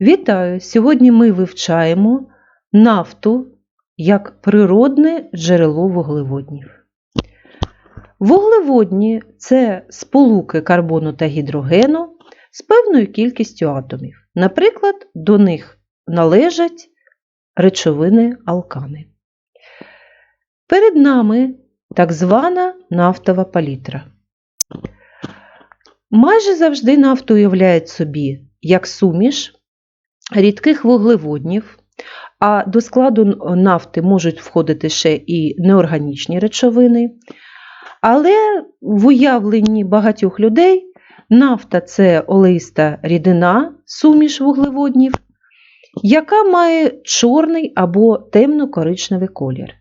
Вітаю! Сьогодні ми вивчаємо нафту як природне джерело вуглеводнів. Вуглеводні це сполуки карбону та гідрогену з певною кількістю атомів. Наприклад, до них належать речовини алкани. Перед нами так звана нафтова палітра. Майже завжди нафту уявляють собі як суміш рідких вуглеводнів, а до складу нафти можуть входити ще і неорганічні речовини. Але в уявленні багатьох людей нафта це олеїста рідина, суміш вуглеводнів, яка має чорний або темно-коричневий колір.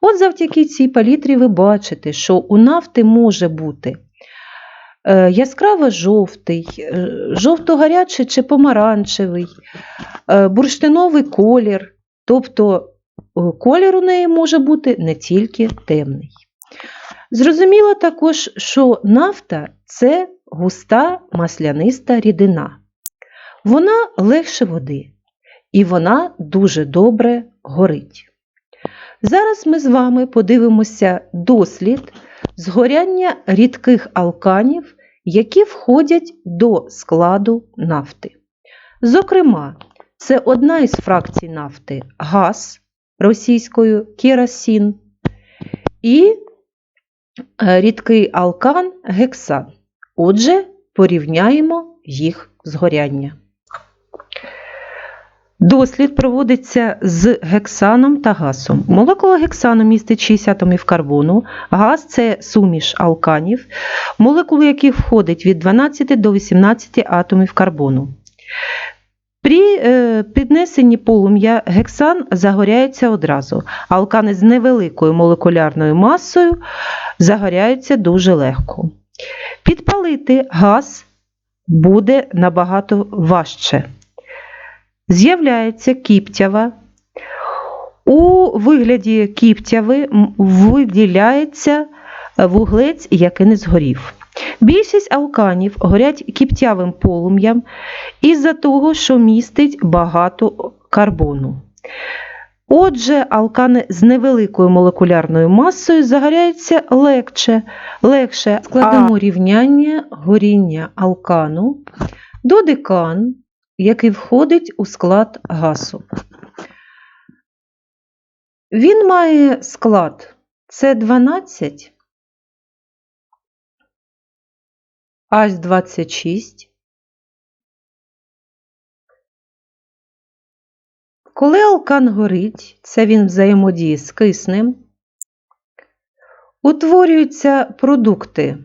От завдяки цій палітрі ви бачите, що у нафти може бути яскраво жовтий, е, жовто-гарячий чи помаранчевий, е, бурштиновий колір, тобто колір у неї може бути не тільки темний. Зрозуміло також, що нафта це густа масляниста рідина. Вона легше води і вона дуже добре горить. Зараз ми з вами подивимося дослід згоряння рідких алканів, які входять до складу нафти. Зокрема, це одна із фракцій нафти газ російською керосин і рідкий алкан гексан. Отже, порівняємо їх згоряння. Дослід проводиться з гексаном та газом. Молекула гексану містить 6 атомів карбону, газ це суміш алканів, молекули яких входить від 12 до 18 атомів карбону. При е, піднесенні полум'я гексан загоряється одразу, алкани з невеликою молекулярною масою загоряються дуже легко. Підпалити газ буде набагато важче. З'являється кіптява. У вигляді кіптяви виділяється вуглець, який не згорів. Більшість алканів горять кіптявим полум'ям із-за того, що містить багато карбону. Отже, алкани з невеликою молекулярною масою загоряються легше. легше. Складемо а... рівняння горіння алкану до декан, який входить у склад газу. Він має склад С12, Аж26. Коли алкан горить, це він взаємодіє з киснем, утворюються продукти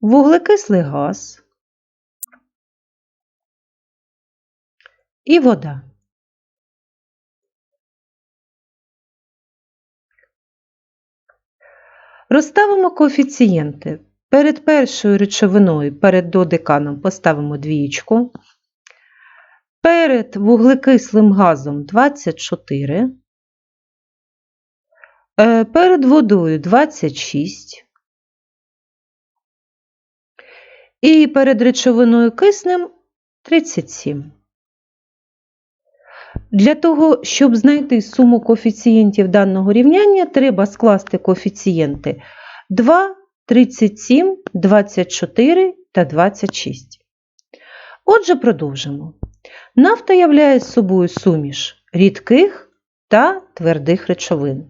вуглекислий газ і вода. Розставимо коефіцієнти. Перед першою речовиною, перед додеканом поставимо двієчку. Перед вуглекислим газом 24. Е, перед водою 26. І перед речовиною киснем 37. Для того, щоб знайти суму коефіцієнтів даного рівняння, треба скласти коефіцієнти 2, 37, 24 та 26. Отже, продовжимо. Нафта являє собою суміш рідких та твердих речовин.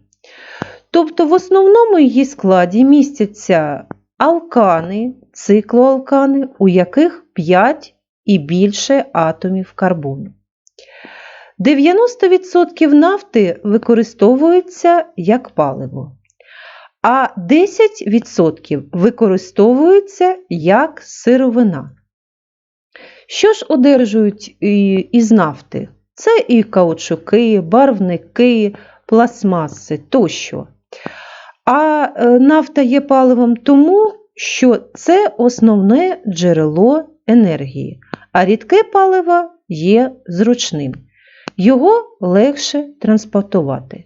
Тобто, в основному її складі містяться алкани, циклоалкани, у яких 5 і більше атомів карбону. 90% нафти використовується як паливо, а 10% використовується як сировина. Що ж одержують із нафти? Це і каучуки, барвники, пластмаси тощо. А е, нафта є паливом тому, що це основне джерело енергії, а рідке паливо є зручним. Його легше транспортувати.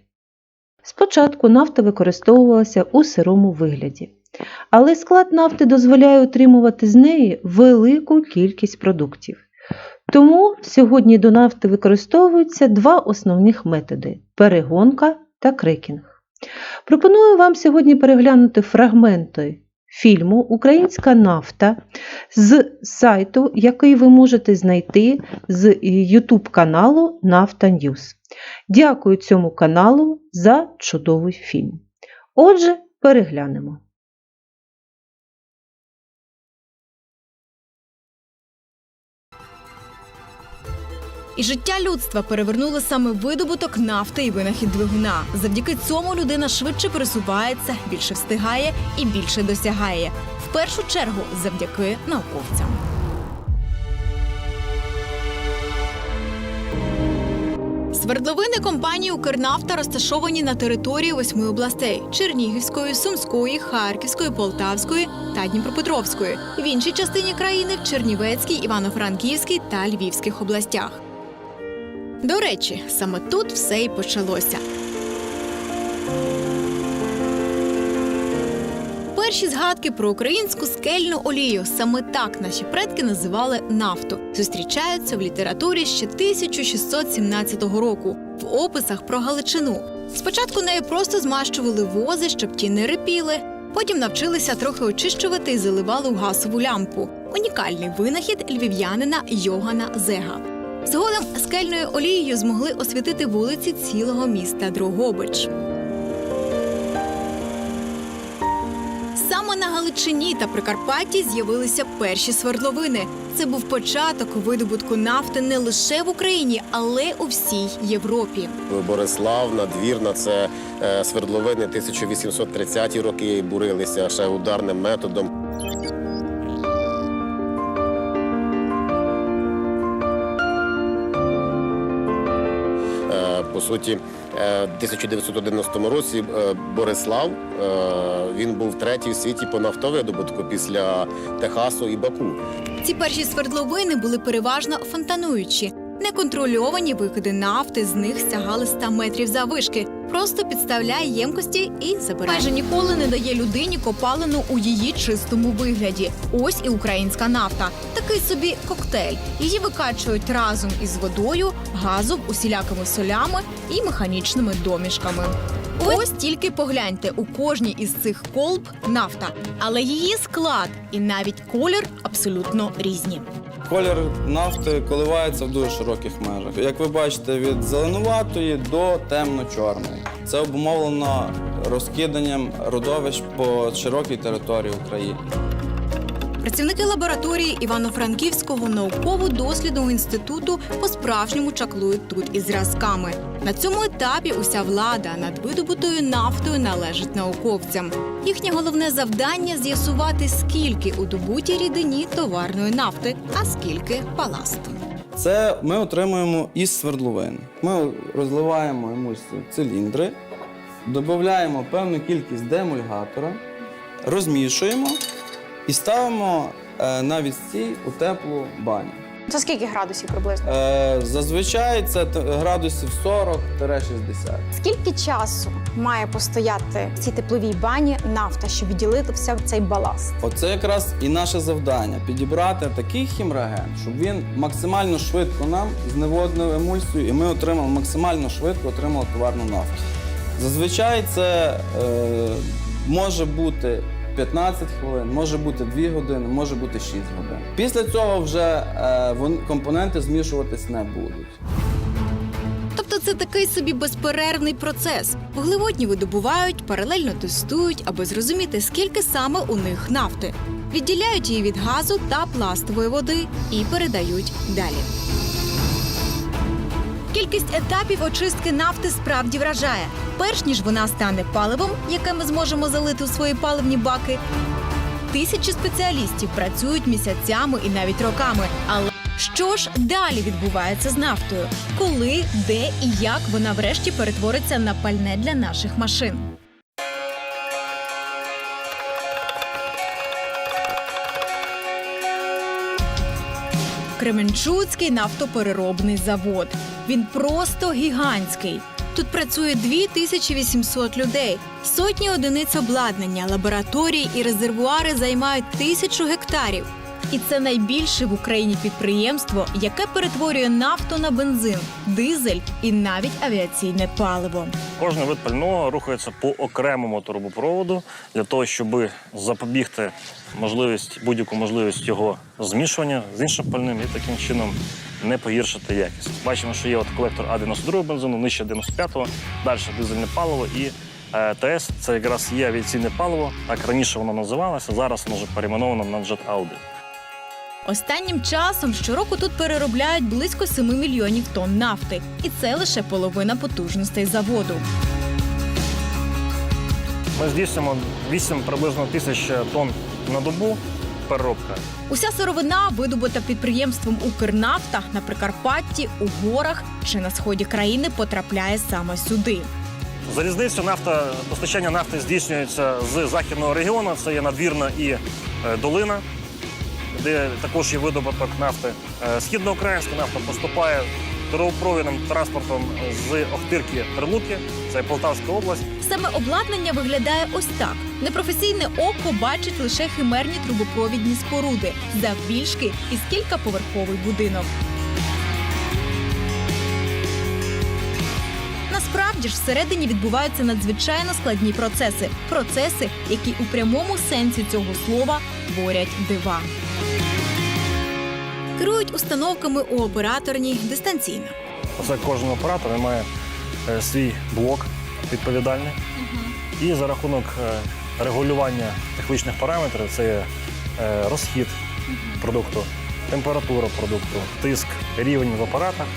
Спочатку нафта використовувалася у сирому вигляді, але склад нафти дозволяє отримувати з неї велику кількість продуктів. Тому сьогодні до нафти використовуються два основних методи перегонка та крекінг. Пропоную вам сьогодні переглянути фрагменти фільму Українська нафта з сайту, який ви можете знайти з YouTube каналу Нафта Ньюз. Дякую цьому каналу за чудовий фільм. Отже, переглянемо. І життя людства перевернуло саме видобуток нафти і винахід двигуна. Завдяки цьому людина швидше пересувається, більше встигає і більше досягає. В першу чергу завдяки науковцям. Свердловини компанії Укрнафта розташовані на території восьми областей: Чернігівської, Сумської, Харківської, Полтавської та Дніпропетровської. В іншій частині країни в Чернівецькій, Івано-Франківській та Львівських областях. До речі, саме тут все і почалося. Перші згадки про українську скельну олію саме так наші предки називали нафту. Зустрічаються в літературі ще 1617 року в описах про Галичину. Спочатку нею просто змащували вози, щоб ті не рипіли. Потім навчилися трохи очищувати і заливали у газову лямпу. Унікальний винахід львів'янина Йогана Зега. Згодом скельною олією змогли освітити вулиці цілого міста Дрогобич. Саме на Галичині та Прикарпатті з'явилися перші свердловини. Це був початок видобутку нафти не лише в Україні, але у всій Європі. Борислав, Надвірна це е, свердловини 1830-ті роки бурилися ще ударним методом. По суті, е, в 1990 році е, Борислав е, він був третій в світі по нафтовидобутку після Техасу і Баку. Ці перші свердловини були переважно фонтануючі. Неконтрольовані викиди нафти з них сягали 100 метрів заввишки. Просто підставляє ємкості і забирає. Майже ніколи не дає людині копалину у її чистому вигляді. Ось і українська нафта. Такий собі коктейль. Її викачують разом із водою, газом, усілякими солями і механічними домішками. Ось тільки погляньте, у кожній із цих колб нафта, але її склад і навіть колір абсолютно різні. Колір нафти коливається в дуже широких межах. Як ви бачите, від зеленуватої до темно-чорної. Це обумовлено розкиданням родовищ по широкій території України. Працівники лабораторії Івано-Франківського науково-дослідного інституту по-справжньому чаклують тут із зразками. На цьому етапі уся влада над видобутою нафтою належить науковцям. Їхнє головне завдання з'ясувати, скільки у добутій рідині товарної нафти, а скільки баласту. Це ми отримуємо із свердловин. Ми розливаємо емульсію циліндри, додаємо певну кількість демульгатора, розмішуємо і ставимо е, на відстій у теплу баню. Це скільки градусів приблизно? Е, Зазвичай це градусів 40-60. Скільки часу має постояти в цій тепловій бані нафта, щоб відділити все цей баласт? Оце якраз і наше завдання підібрати такий хімреагент, щоб він максимально швидко нам зневоднив емульсію, і ми отримали максимально швидко отримали товарну нафту. Зазвичай це е, може бути 15 хвилин, може бути 2 години, може бути 6 годин. Після цього вже е, вон- компоненти змішуватись не будуть. Тобто це такий собі безперервний процес. Вуглеводні видобувають, паралельно тестують, аби зрозуміти, скільки саме у них нафти. Відділяють її від газу та пластової води і передають далі. Кількість етапів очистки нафти справді вражає. Перш ніж вона стане паливом, яке ми зможемо залити у свої паливні баки, тисячі спеціалістів працюють місяцями і навіть роками. Але що ж далі відбувається з нафтою? Коли, де і як вона врешті перетвориться на пальне для наших машин? Кременчуцький нафтопереробний завод. Він просто гігантський. Тут працює 2800 людей, сотні одиниць обладнання, лабораторії і резервуари займають тисячу гектарів. І це найбільше в Україні підприємство, яке перетворює нафту на бензин, дизель і навіть авіаційне паливо. Кожен вид пального рухається по окремому трубопроводу для того, щоб запобігти можливість будь-яку можливість його змішування з іншим пальним і таким чином не погіршити якість. Бачимо, що є от колектор А92 бензину, нижче 95-го, далі дизельне паливо і е, ТС це якраз є авіаційне паливо. Так раніше воно називалося, зараз воно вже перейменовано на Jet Audi. Останнім часом щороку тут переробляють близько 7 мільйонів тонн нафти, і це лише половина потужностей заводу. Ми здійснюємо 8 приблизно тисяч тонн на добу переробка. Уся сировина видобута підприємством Укрнафта на Прикарпатті, у горах чи на сході країни потрапляє саме сюди. Залізницю нафта постачання нафти здійснюється з західного регіону. Це є надвірна і е, долина, де також є видобуток нафти. Е, Східноукраїнська нафта поступає трубопровідним транспортом з Охтирки Прилуки, це Полтавська область. Саме обладнання виглядає ось так: непрофесійне око бачить лише химерні трубопровідні споруди, завбільшки із кількаповерховий будинок. Ж всередині відбуваються надзвичайно складні процеси. Процеси, які у прямому сенсі цього слова творять дива. Керують установками у операторній дистанційно. Це кожен оператор має е, свій блок відповідальний. І за рахунок е, регулювання технічних параметрів це е, розхід продукту, температура продукту, тиск, рівень в апаратах.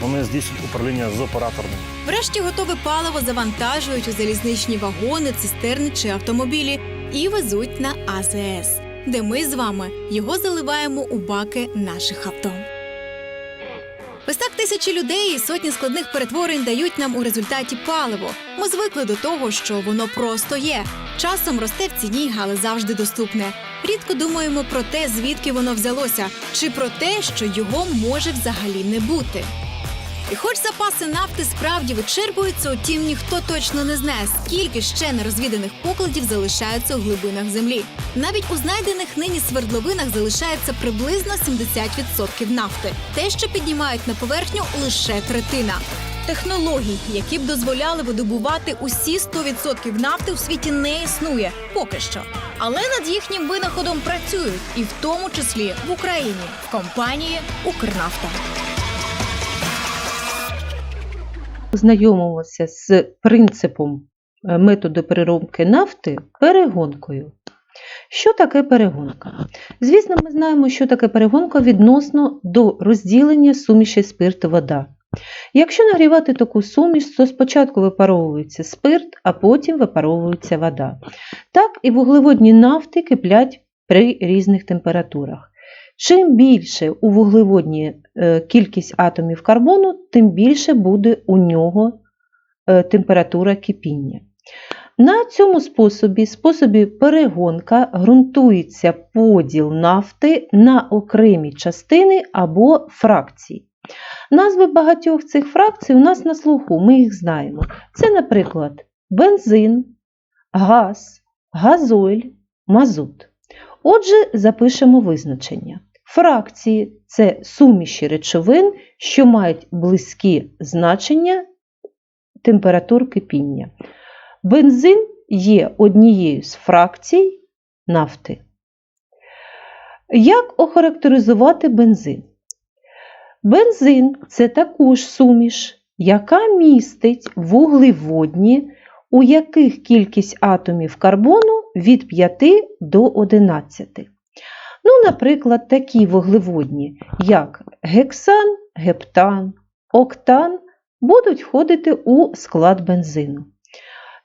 Вони здійснюють управління з операторним. Врешті готове паливо завантажують у залізничні вагони, цистерни чи автомобілі і везуть на АЗС, де ми з вами його заливаємо у баки наших авто. Ось так тисячі людей і сотні складних перетворень дають нам у результаті паливо. Ми звикли до того, що воно просто є. Часом росте в ціні, але завжди доступне. Рідко думаємо про те, звідки воно взялося, чи про те, що його може взагалі не бути. І хоч запаси нафти справді вичерпуються, утім ніхто точно не знає, скільки ще нерозвіданих покладів залишаються у глибинах землі. Навіть у знайдених нині свердловинах залишається приблизно 70% нафти. Те, що піднімають на поверхню, лише третина. Технологій, які б дозволяли видобувати усі 100% нафти у світі, не існує поки що. Але над їхнім винаходом працюють, і в тому числі в Україні в компанії Укрнафта. Знайомимося з принципом е, методу переробки нафти перегонкою. Що таке перегонка? Звісно, ми знаємо, що таке перегонка відносно до розділення суміші спирт-вода. Якщо нагрівати таку суміш, то спочатку випаровується спирт, а потім випаровується вода. Так і вуглеводні нафти киплять при різних температурах. Чим більше у вуглеводні е, кількість атомів карбону, тим більше буде у нього е, температура кипіння. На цьому способі, способі перегонка, ґрунтується поділ нафти на окремі частини або фракції. Назви багатьох цих фракцій у нас на слуху, ми їх знаємо. Це, наприклад, бензин, газ, газоль, мазут. Отже, запишемо визначення. Фракції це суміші речовин, що мають близькі значення температур кипіння. Бензин є однією з фракцій нафти. Як охарактеризувати бензин? Бензин це також суміш, яка містить вуглеводні, у яких кількість атомів карбону від 5 до 11. Ну, наприклад, такі вуглеводні, як гексан, гептан, октан, будуть входити у склад бензину.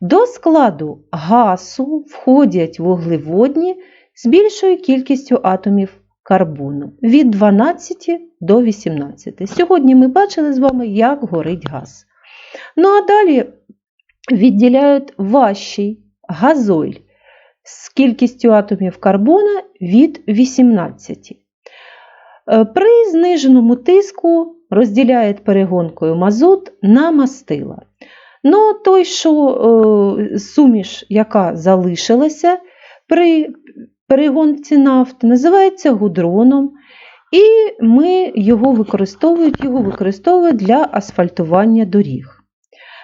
До складу газу входять вуглеводні з більшою кількістю атомів карбону від 12 до 18. Сьогодні ми бачили з вами, як горить газ. Ну а далі відділяють важчий газоль з кількістю атомів карбона від 18. Е, При зниженому тиску розділяють перегонкою мазут на мастила. Ну, той, що е, суміш, яка залишилася, при перегонці нафти, називається гудроном, і ми його використовують, його використовують для асфальтування доріг.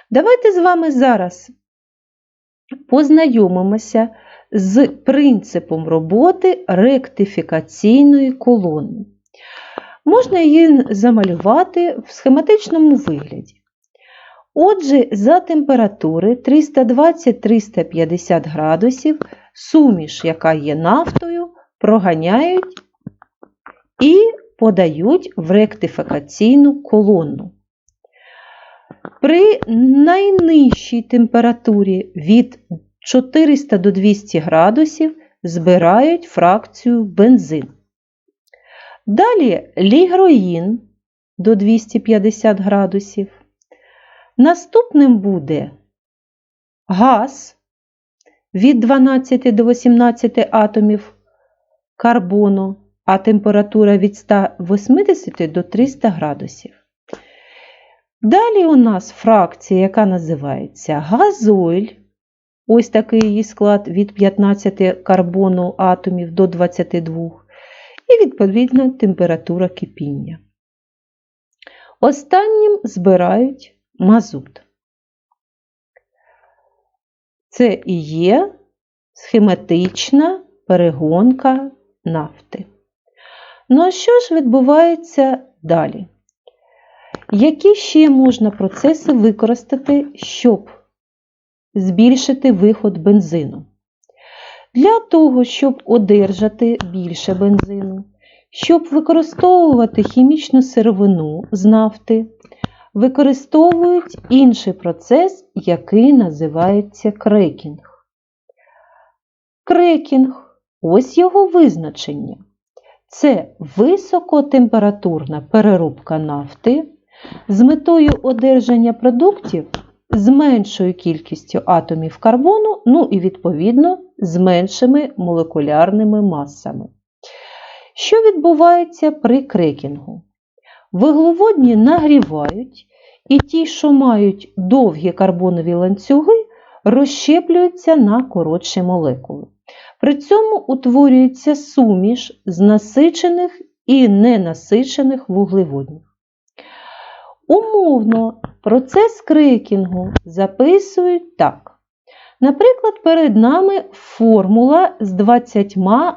Давайте з вами зараз познайомимося з принципом роботи ректифікаційної колони. Можна її замалювати в схематичному вигляді. Отже, за температури 320-350 градусів суміш, яка є нафтою, проганяють і подають в ректифікаційну колону. При найнижчій температурі від 400 до 200 градусів збирають фракцію бензин. Далі лігроїн до 250 градусів. Наступним буде газ від 12 до 18 атомів карбону, а температура від 180 до 300 градусів. Далі у нас фракція, яка називається газойль. Ось такий її склад від 15 карбону атомів до 22. І відповідна температура кипіння. Останнім збирають мазут. Це і є схематична перегонка нафти. Ну а що ж відбувається далі? Які ще можна процеси використати, щоб збільшити виход бензину? Для того, щоб одержати більше бензину, щоб використовувати хімічну сировину з нафти, використовують інший процес, який називається крекінг. Крекінг ось його визначення. Це високотемпературна переробка нафти з метою одержання продуктів з меншою кількістю атомів карбону, ну і відповідно з меншими молекулярними масами. Що відбувається при крекінгу? Вуглеводні нагрівають, і ті, що мають довгі карбонові ланцюги, розщеплюються на коротші молекули. При цьому утворюється суміш з насичених і ненасичених вуглеводнів. Умовно, процес крекінгу записують так. Наприклад, перед нами формула з 20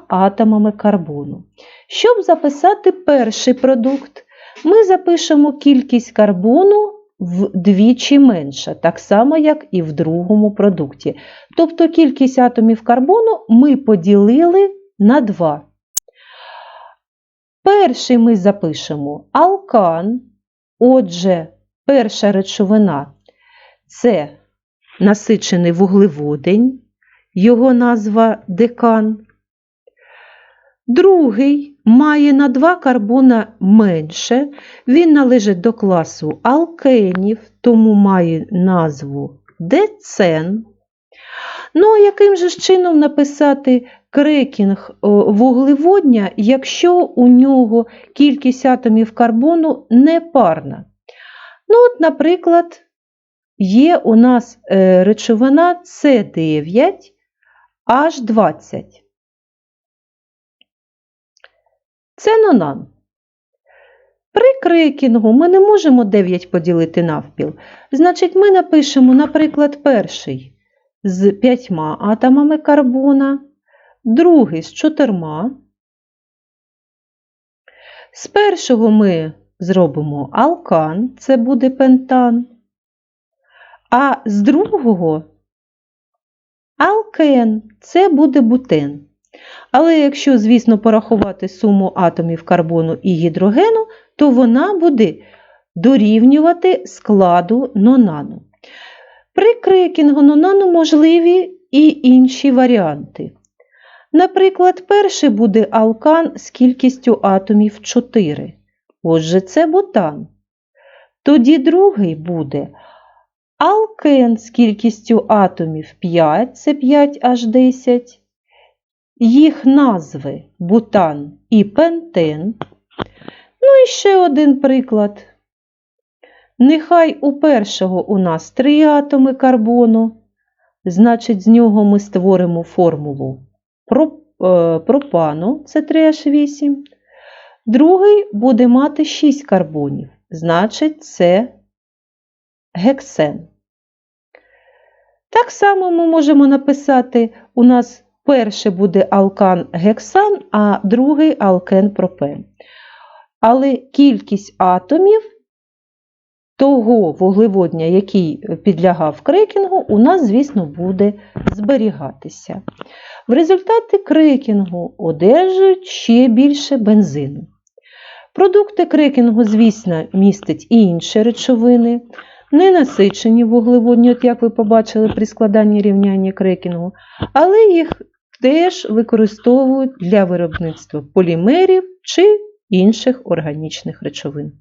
атомами карбону. Щоб записати перший продукт, ми запишемо кількість карбону вдвічі менша, так само, як і в другому продукті. Тобто кількість атомів карбону ми поділили на 2. Перший ми запишемо алкан. Отже, перша речовина це насичений вуглеводень, його назва декан. Другий має на 2 карбона менше, він належить до класу алкенів, тому має назву децен. Ну, а яким же чином написати крекінг вуглеводня, якщо у нього кількість атомів карбону не парна? Ну, от, наприклад, є у нас е, речовина С9 H20. Це нонан. При крекінгу ми не можемо 9 поділити навпіл. Значить, ми напишемо, наприклад, перший з 5 атомами карбона, другий з 4. З першого ми зробимо алкан, це буде пентан. А з другого алкен, це буде бутен. Але якщо, звісно, порахувати суму атомів карбону і гідрогену, то вона буде дорівнювати складу nonaну. При крекінгу nonaну можливі і інші варіанти. Наприклад, перший буде алкан з кількістю атомів 4. Отже, це бутан. Тоді другий буде алкен з кількістю атомів 5, це 5H10 їх назви бутан і пентен. Ну і ще один приклад. Нехай у першого у нас три атоми карбону, значить, з нього ми створимо формулу пропану, це 3H8. Другий буде мати 6 карбонів, значить, це гексен. Так само ми можемо написати, у нас перший буде алкан гексан, а другий алкен пропен. Але кількість атомів того вуглеводня, який підлягав крекінгу, у нас, звісно, буде зберігатися. В результаті крекінгу одержують ще більше бензину. Продукти крекінгу, звісно, містять і інші речовини, ненасичені вуглеводні, от як ви побачили при складанні рівняння крекінгу, але їх теж використовують для виробництва полімерів чи інших органічних речовин.